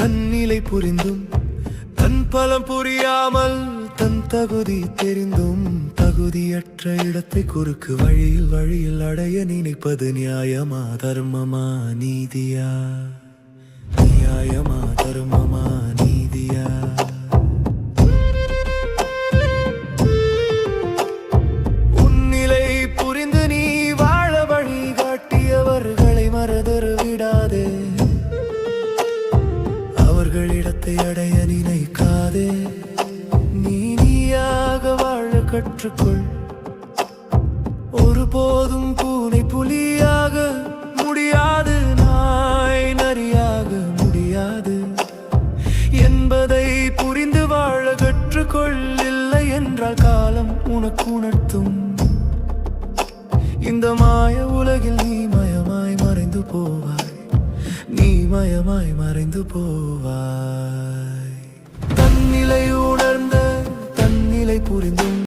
தன்னிலை புரிந்தும் தன் பலம் புரியாமல் தன் தகுதி தெரிந்தும் தகுதியற்ற இடத்தை குறுக்கு வழியில் வழியில் அடைய நினைப்பது நியாயமா தர்மமா நீதியா? நியாயமா தர்மமா நீதியா? உன்னிலை புரிந்து நீ வாழ வழி காட்டியவர்களை மறதரு அவர்களிடத்தை அடைய நினைக்காதே. நீ நீயாக வாழ கற்றுக்கொள். ஒருபோதும் பூனை புலியாக முடியாது நாய் நரியாக முடியாது. என்பதை புரிந்து வாழ கற்றுக்கொள். இல்லை என்றால் காலம் உனக்கு உணர்த்தும். இந்த மாய உலகில் மயமாய் மறைந்து போவார்